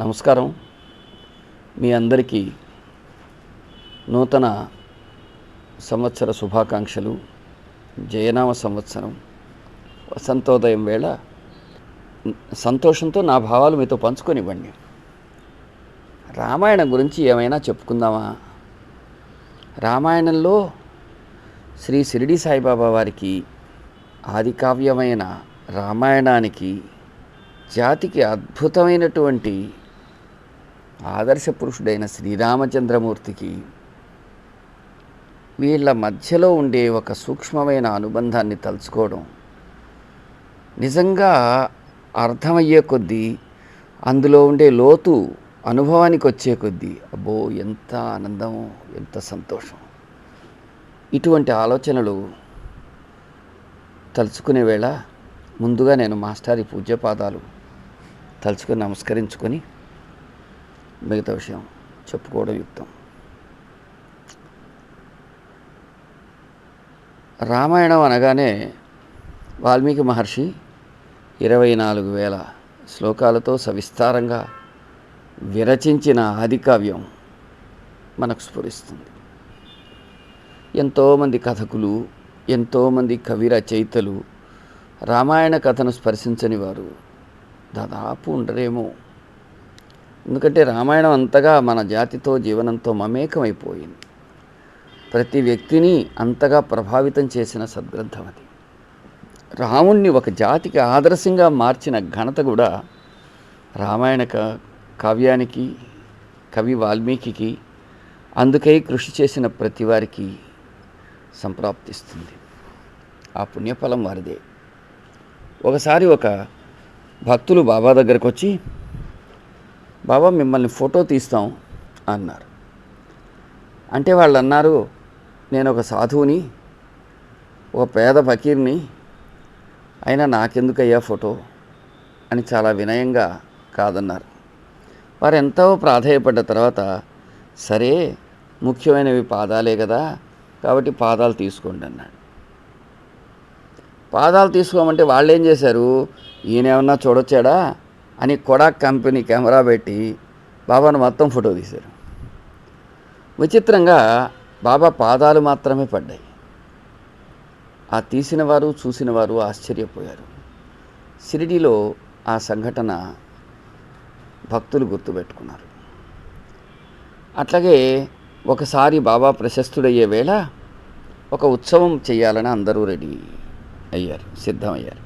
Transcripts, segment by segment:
నమస్కారం. మీ అందరికీ నూతన సంవత్సర శుభాకాంక్షలు. జయనామ సంవత్సరం. వసంతోదయం వేళ సంతోషంతో నా భావాలు మీతో పంచుకొనివ్వండి. రామాయణం గురించి ఏమైనా చెప్పుకుందామా? రామాయణంలో శ్రీ షిరిడి సాయిబాబా వారికి ఆదికావ్యమైన రామాయణానికి జాతికి అద్భుతమైనటువంటి ఆదర్శ పురుషుడైన శ్రీరామచంద్రమూర్తికి వీళ్ళ మధ్యలో ఉండే ఒక సూక్ష్మమైన అనుబంధాన్ని తలుచుకోవడం నిజంగా అర్థమయ్యే కొద్దీ అందులో ఉండే లోతు అనుభవానికి వచ్చే కొద్దీ అబ్బో ఎంత ఆనందం ఎంత సంతోషం. ఇటువంటి ఆలోచనలు తలుచుకునే వేళ ముందుగా నేను మాస్టారి పూజ్యపాదాలు తలుచుకొని నమస్కరించుకొని మిగతా విషయం చెప్పుకోవడం యుక్తం. రామాయణం అనగానే వాల్మీకి మహర్షి ఇరవై నాలుగు వేల శ్లోకాలతో సవిస్తారంగా విరచించిన ఆదికావ్యం మనకు స్ఫురిస్తుంది. ఎంతోమంది కథకులు ఎంతోమంది కవి రచయితలు రామాయణ కథను స్పర్శించని వారు దాదాపు ఉండరేమో. ఎందుకంటే రామాయణం అంతగా మన జాతితో జీవనంతో మమేకమైపోయింది. ప్రతి వ్యక్తిని అంతగా ప్రభావితం చేసిన సద్గ్రంథం అది. రాముణ్ణి ఒక జాతికి ఆదర్శంగా మార్చిన ఘనత కూడా రామాయణ కావ్యానికి కవి వాల్మీకి అందుకై కృషి చేసిన ప్రతి వారికి సంప్రాప్తిస్తుంది. ఆ పుణ్యఫలం వారిదే. ఒకసారి ఒక భక్తులు బాబా దగ్గరకు వచ్చి బాబా మిమ్మల్ని ఫోటో తీస్తాం అన్నారు. అంటే వాళ్ళు అన్నారు నేను ఒక సాధువుని ఒక పేద ఫకీర్ని అయినా నాకెందుకయ్యా ఫోటో? అని చాలా వినయంగా కాదన్నారు. వారు ఎంతో ప్రాధాయపడ్డ తర్వాత సరే ముఖ్యమైనవి పాదాలే కదా కాబట్టి పాదాలు తీసుకోండి అన్నాడు. పాదాలు తీసుకోమంటే వాళ్ళు ఏం చేశారు? ఈయన ఏమన్నా చూడొచ్చాడా? అని కొడాక్ కంపెనీ కెమెరా పెట్టి బాబాను మొత్తం ఫోటో తీశారు. విచిత్రంగా బాబా పాదాలు మాత్రమే పడ్డాయి. ఆ తీసిన వారు చూసిన వారు ఆశ్చర్యపోయారు. షిరిడిలో ఆ సంఘటన భక్తులు గుర్తుపెట్టుకున్నారు. అట్లాగే ఒకసారి బాబా ప్రశస్తుడయ్యే వేళ ఒక ఉత్సవం చేయాలని అందరూ రెడీ అయ్యారు సిద్ధమయ్యారు.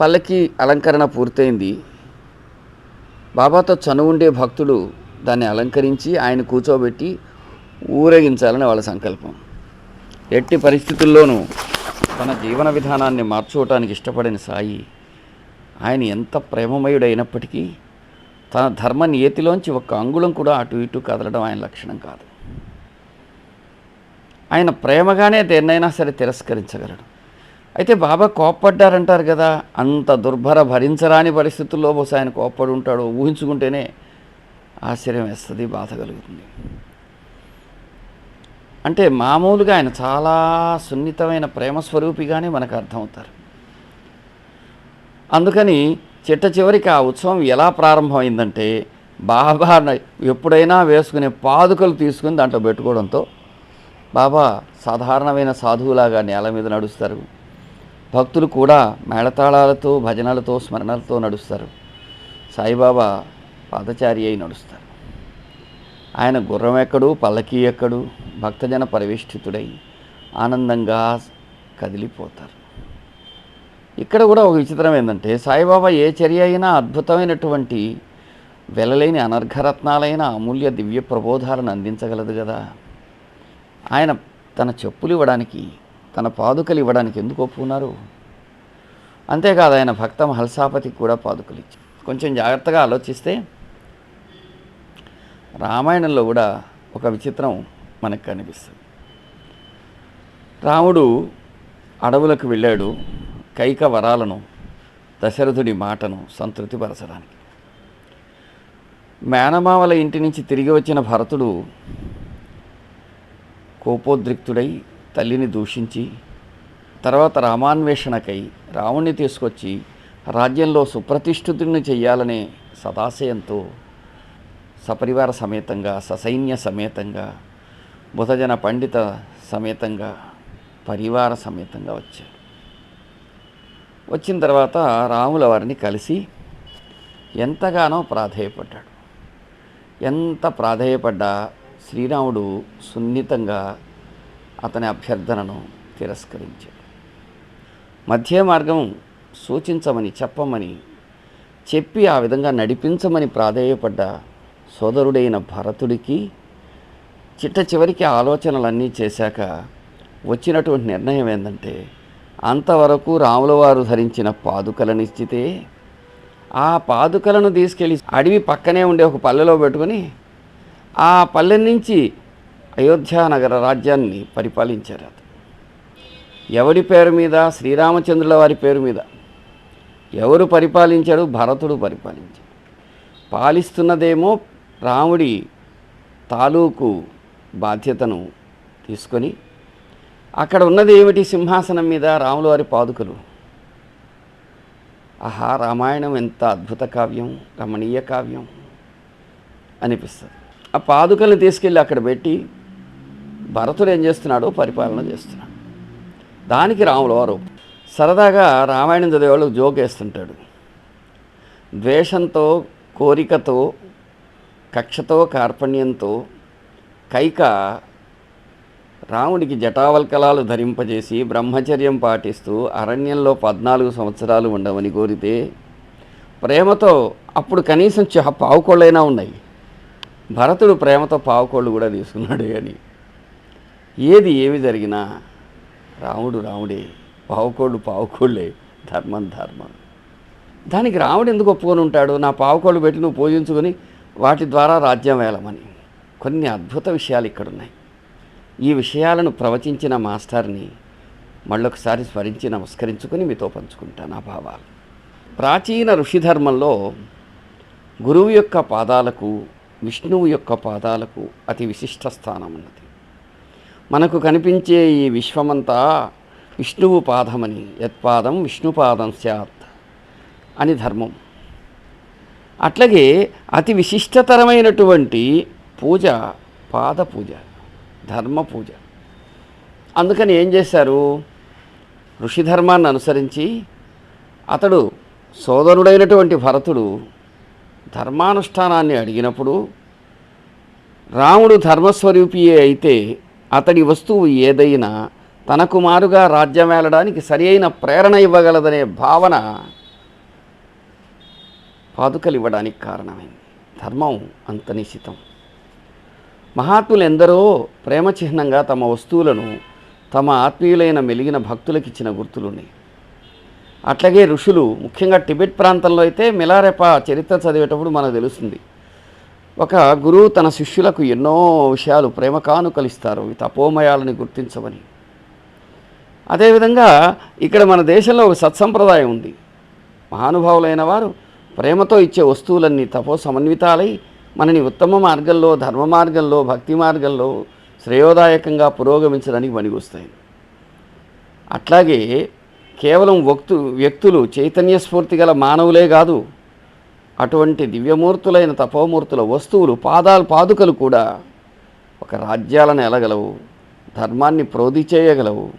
పల్లకి అలంకరణ పూర్తయింది. బాబాతో చనువుండే భక్తులు దాన్ని అలంకరించి ఆయన కూర్చోబెట్టి ఊరేగించాలని వాళ్ళ సంకల్పం. ఎట్టి పరిస్థితుల్లోనూ తన జీవన విధానాన్ని మార్చుకోవటానికి ఇష్టపడిన సాయి ఆయన ఎంత ప్రేమమయుడైనప్పటికీ తన ధర్మ నియతిలోంచి ఒక్క అంగుళం కూడా అటు ఇటు కదలడం ఆయన లక్షణం కాదు. ఆయన ప్రేమగానే దేన్నైనా సరే తిరస్కరించగలడు. అయితే బాబా కోప్పడ్డారంటారు కదా అంత దుర్భర భరించరాని పరిస్థితుల్లో బహుశా ఆయన కోప్పడి ఉంటాడో ఊహించుకుంటేనే ఆశ్చర్యం వేస్తుంది బాధ కలుగుతుంది. అంటే మామూలుగా ఆయన చాలా సున్నితమైన ప్రేమస్వరూపిగానే మనకు అర్థమవుతారు. అందుకని చిట్ట చివరికి ఆ ఉత్సవం ఎలా ప్రారంభమైందంటే బాబా ఎప్పుడైనా వేసుకునే పాదుకలు తీసుకుని దాంట్లో పెట్టుకోవడంతో బాబా సాధారణమైన సాధువులాగా నేల మీద నడుస్తారు. భక్తులు కూడా మేళతాళాలతో భజనలతో స్మరణలతో నడుస్తారు. సాయిబాబా పాదచారి అయి నడుస్తారు. ఆయన గుర్రం ఎక్కడు పల్లకీ ఎక్కడు భక్తజన పరివేష్టితుడై ఆనందంగా కదిలిపోతారు. ఇక్కడ కూడా ఒక విచిత్రం ఏంటంటే సాయిబాబా ఏ చర్య అయినా అద్భుతమైనటువంటి వెలలేని అనర్ఘరత్నాలైన అమూల్య దివ్య ప్రబోధాలను అందించగలదు కదా. ఆయన తన చెప్పులు ఇవ్వడానికి తన పాదుకలు ఇవ్వడానికి ఎందుకు ఒప్పుకున్నారు? అంతేకాదు ఆయన భక్త హల్సాపతికి కూడా పాదుకలు ఇచ్చారు కొంచెం జాగ్రత్తగా ఆలోచిస్తే రామాయణంలో కూడా ఒక విచిత్రం మనకు కనిపిస్తుంది. రాముడు అడవులకు వెళ్ళాడు కైక వరాలను దశరథుడి మాటను సంతృప్తిపరచడానికి మేనమావల ఇంటి నుంచి తిరిగి వచ్చిన భరతుడు కోపోద్రిక్తుడై తల్లిని దూషించి తర్వాత రామాన్వేషణకై రాముణ్ణి తీసుకొచ్చి రాజ్యంలో సుప్రతిష్ఠితుడిని చెయ్యాలనే సదాశయంతో సపరివార సమేతంగా ససైన్య సమేతంగా బుధజన పండిత సమేతంగా పరివార సమేతంగా వచ్చారు. వచ్చిన తర్వాత రాముల వారిని కలిసి ఎంతగానో ప్రాధేయపడ్డాడు. ఎంత ప్రాధేయపడ్డా శ్రీరాముడు సున్నితంగా అతని అభ్యర్థనను తిరస్కరించాడు. మధ్య మార్గం సూచించమని చెప్పమని చెప్పి ఆ విధంగా నడిపించమని ప్రాధేయపడ్డ సోదరుడైన భరతుడికి చిట్ట చివరికి ఆలోచనలన్నీ చేశాక వచ్చినటువంటి నిర్ణయం ఏంటంటే అంతవరకు రాములవారు ధరించిన ధరించిన పాదుకలనిచ్చితే ఆ పాదుకలను తీసుకెళ్ళి అడవి పక్కనే ఉండే ఒక పల్లెలో పెట్టుకొని ఆ పల్లె నుంచి అయోధ్యానగర రాజ్యాన్ని పరిపాలించారు అతను. ఎవడి పేరు మీద? శ్రీరామచంద్రుల వారి పేరు మీద. ఎవరు పరిపాలించాడు? భరతుడు పరిపాలించాడు. పాలిస్తున్నదేమో రాముడి తాలూకు బాధ్యతను తీసుకొని అక్కడ ఉన్నది ఏమిటి సింహాసనం మీద? రాముల వారి పాదుకలు. ఆహా రామాయణం ఎంత అద్భుత కావ్యం రమణీయ కావ్యం అనిపిస్తుంది. ఆ పాదుకల్ని తీసుకెళ్ళి అక్కడ పెట్టి భరతుడు ఏం చేస్తున్నాడో? పరిపాలన చేస్తున్నాడు. దానికి రాముల వారు సరదాగా రామాయణం చదివేవాళ్ళు జోకేస్తుంటాడు ద్వేషంతో కోరికతో కక్షతో కార్పణ్యంతో కైక రాముడికి జటావల్కలాలు ధరింపజేసి బ్రహ్మచర్యం పాటిస్తూ అరణ్యంలో పద్నాలుగు సంవత్సరాలు ఉండవని కోరితే ప్రేమతో అప్పుడు కనీసం చ పావుకోళ్ళైనా ఉన్నాయి. భరతుడు ప్రేమతో పావుకోళ్ళు కూడా తీసుకున్నాడు కానీ ఏది ఏమి జరిగినా రాముడు రాముడే పావుకోళ్ళు పావుకోళ్ళే ధర్మం ధర్మం. దానికి రాముడు ఎందుకు ఒప్పుకొని ఉంటాడు? నా పావుకోళ్ళు పెట్టి నువ్వు పూజించుకొని వాటి ద్వారా రాజ్యం వేలమని. కొన్ని అద్భుత విషయాలు ఇక్కడ ఉన్నాయి ఈ విషయాలను ప్రవచించిన మాస్టర్ని మళ్ళొకసారి స్మరించి నమస్కరించుకొని మీతో పంచుకుంటాను ఆ భావాలు. ప్రాచీన ఋషిధర్మంలో గురువు యొక్క పాదాలకు విష్ణువు యొక్క పాదాలకు అతి విశిష్ట స్థానం ఉన్నది. మనకు కనిపించే ఈ విశ్వమంతా విష్ణువు పాదమని యత్పాదం విష్ణుపాదం స్యాత్ అని ధర్మం. అట్లాగే అతి విశిష్టతరమైనటువంటి పూజ పాద పూజ ధర్మ పూజ. అందుకని ఏం చేశారు? ఋషి ధర్మాన్ని అనుసరించి అతడు సోదరుడైనటువంటి భరతుడు ధర్మానుష్ఠానాన్ని అడిగినప్పుడు రాముడు ధర్మస్వరూపియే అయితే అతడి వస్తువు ఏదైనా తనకు మారుగా రాజ్యం వేలడానికి సరి అయిన ప్రేరణ ఇవ్వగలదనే భావన పాదుకలు ఇవ్వడానికి కారణమైంది. ధర్మం అంత నిశితం మహాత్ములు ఎందరో ప్రేమ చిహ్నంగా తమ వస్తువులను తమ ఆత్మీయులైన మెలిగిన భక్తులకు ఇచ్చిన గుర్తులున్నాయి. అట్లాగే ఋషులు ముఖ్యంగా టిబెట్ ప్రాంతంలో అయితే మిలారెప చరిత్ర చదివేటప్పుడు మనకు తెలుస్తుంది. ఒక గురువు తన శిష్యులకు ఎన్నో విషయాలు ప్రేమ కానుకలు ఇస్తారు ఈ తపోమయాలని గుర్తించమని. అదేవిధంగా ఇక్కడ మన దేశంలో ఒక సత్సంప్రదాయం ఉంది. మహానుభావులైన వారు ప్రేమతో ఇచ్చే వస్తువులన్నీ తపో సమన్వితాలై మనని ఉత్తమ మార్గంలో ధర్మ మార్గంలో భక్తి మార్గంలో శ్రేయోదాయకంగా పురోగమించడానికి పనికొస్తాయి. అట్లాగే కేవలం వక్తు వ్యక్తులు చైతన్య స్ఫూర్తి గల మానవులే కాదు అటువంటి దివ్యమూర్తులైన తపోమూర్తుల వస్తువులు పాదాలు పాదుకలు కూడా ఒక రాజ్యాలను ఎలగలవు ధర్మాన్ని ప్రోధి చేయగలవు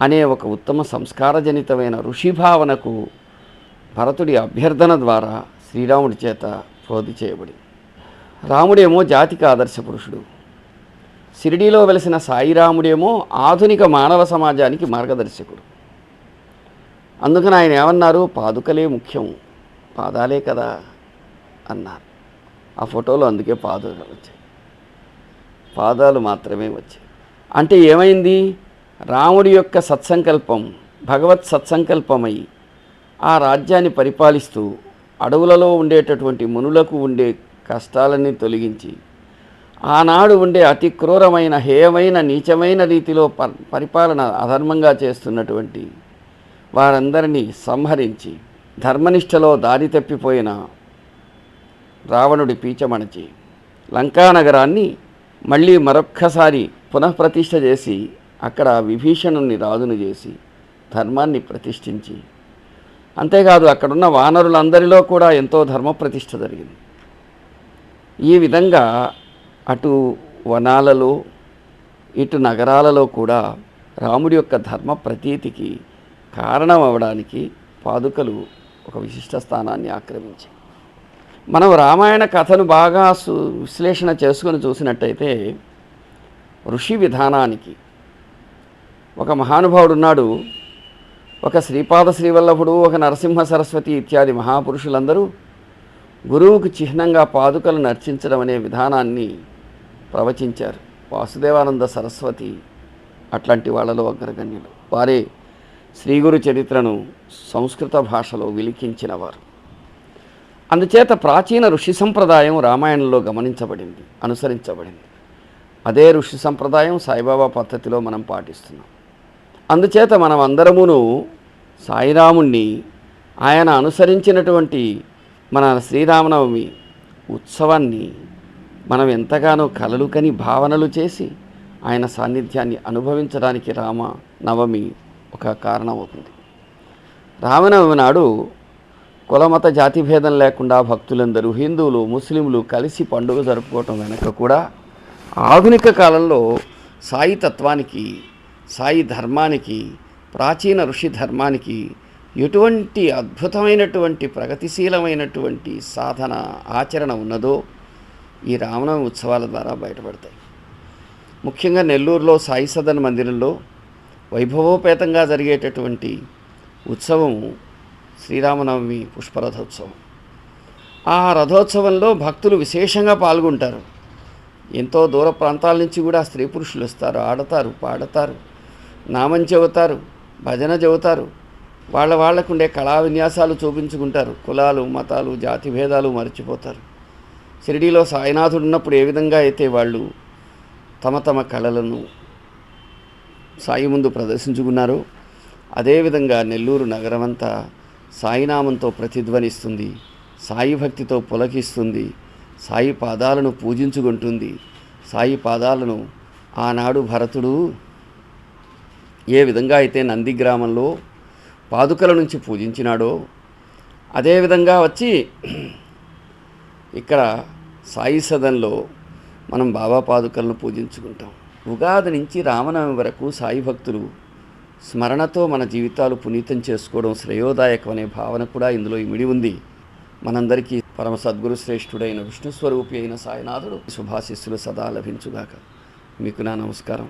అనే ఒక ఉత్తమ సంస్కారజనితమైన ఋషి భావనకు భరతుడి అభ్యర్థన ద్వారా శ్రీరాముడి చేత ప్రోధి చేయబడి. రాముడేమో జాతికి ఆదర్శ పురుషుడు. షిరిడీలో వెలిసిన సాయిరాముడేమో ఆధునిక మానవ సమాజానికి మార్గదర్శకుడు. అందుకని ఆయన ఏమన్నారు? పాదుకలే ముఖ్యం. పాదాలే కదా అన్నారు. ఆ ఫోటోలో అందుకే పాదాలు వచ్చాయి. పాదాలు మాత్రమే వచ్చాయి. అంటే ఏమైంది? రాముడి యొక్క సత్సంకల్పం భగవత్ సత్సంకల్పమై ఆ రాజ్యాన్ని పరిపాలిస్తూ అడవులలో ఉండేటటువంటి మునులకు ఉండే కష్టాలని తొలగించి ఆనాడు ఉండే అతి క్రూరమైన హేయమైన నీచమైన రీతిలో ప పరిపాలన అధర్మంగా చేస్తున్నటువంటి వారందరినీ సంహరించి ధర్మనిష్టలో దారి తప్పిపోయిన రావణుడి పీచమణచి లంకా నగరాన్ని మళ్ళీ మరొక్కసారి పునఃప్రతిష్ఠ చేసి అక్కడ విభీషణుణ్ణి రాజును చేసి ధర్మాన్ని ప్రతిష్ఠించి. అంతేకాదు అక్కడున్న వానరులందరిలో కూడా ఎంతో ధర్మ ప్రతిష్ఠ జరిగింది. ఈ విధంగా అటు వనాలలో ఇటు నగరాలలో కూడా రాముడి యొక్క ధర్మ ప్రతీతికి కారణం అవడానికి పాదుకలు ఒక విశిష్ట స్థానాన్ని ఆక్రమించాయి మనం రామాయణ కథను బాగా సు విశ్లేషణ చేసుకొని చూసినట్టయితే ఋషి విధానానికి ఒక మహానుభావుడు ఉన్నాడు ఒక శ్రీపాద శ్రీవల్లభుడు ఒక నరసింహ సరస్వతి ఇత్యాది మహాపురుషులందరూ గురువుకు చిహ్నంగా పాదుకలు నర్చించడం అనే విధానాన్ని ప్రవచించారు. వాసుదేవానంద సరస్వతి అట్లాంటి వాళ్ళలో అగ్రగణ్యులు. వారే శ్రీగురు చరిత్రను సంస్కృత భాషలో విలిఖించినవారు అందుచేత ప్రాచీన ఋషి సంప్రదాయం రామాయణంలో గమనించబడింది అనుసరించబడింది. అదే ఋషి సంప్రదాయం సాయిబాబా పద్ధతిలో మనం పాటిస్తున్నాం. అందుచేత మనం అందరమును సాయిరాముణ్ణి ఆయన అనుసరించినటువంటి మన శ్రీరామనవమి ఉత్సవాన్ని మనం ఎంతగానో కలలు కని భావనలు చేసి ఆయన సాన్నిధ్యాన్ని అనుభవించడానికి రామ నవమి ఒక కారణమవుతుంది. రామనవమి నాడు కులమత జాతి భేదం లేకుండా భక్తులందరూ హిందువులు ముస్లింలు కలిసి పండుగ జరుపుకోవటం వెనక కూడా ఆధునిక కాలంలో సాయి తత్వానికి సాయి ధర్మానికి ప్రాచీన ఋషి ధర్మానికి ఎటువంటి అద్భుతమైనటువంటి ప్రగతిశీలమైనటువంటి సాధన ఆచరణ ఉన్నదో ఈ రామనవమి ఉత్సవాల ద్వారా బయటపడతాయి. ముఖ్యంగా నెల్లూరులో సాయి సదన్ మందిరంలో వైభవోపేతంగా జరిగేటటువంటి ఉత్సవం శ్రీరామనవమి పుష్పరథోత్సవం. ఆ రథోత్సవంలో భక్తులు విశేషంగా పాల్గొంటారు. ఎంతో దూర ప్రాంతాల నుంచి కూడా స్త్రీ పురుషులు వస్తారు. ఆడతారు పాడతారు నామం చెబుతారు భజన చెబుతారు. వాళ్ళ వాళ్ళకుండే కళా విన్యాసాలు చూపించుకుంటారు. కులాలు మతాలు జాతి భేదాలు మర్చిపోతారు. షిరిడీలో సాయినాథుడు ఉన్నప్పుడు ఏ విధంగా అయితే వాళ్ళు తమ తమ కళలను సాయి ముందు ప్రదర్శించుకున్నారు. అదేవిధంగా నెల్లూరు నగరమంతా సాయినామంతో ప్రతిధ్వనిస్తుంది. సాయి భక్తితో పులకిస్తుంది. సాయి పాదాలను పూజించుకుంటుంది. సాయి పాదాలను ఆనాడు భరతుడు ఏ విధంగా అయితే నంది గ్రామంలో పాదుకల నుంచి పూజించినాడో అదేవిధంగా వచ్చి ఇక్కడ సాయి సదన్లో మనం బాబా పాదుకలను పూజించుకుంటాం. ఉగాది నుంచి రామనవమి వరకు సాయి భక్తులు స్మరణతో మన జీవితాలు పునీతం చేసుకోవడం శ్రేయోదాయకం అనే భావన కూడా ఇందులో ఇమిడి ఉంది. మనందరికీ పరమ సద్గురు శ్రేష్ఠుడైన విష్ణు స్వరూపి అయిన సాయినాథుడు శుభాశిస్సులు సదా లభించుగాక. మీకు నా నమస్కారం.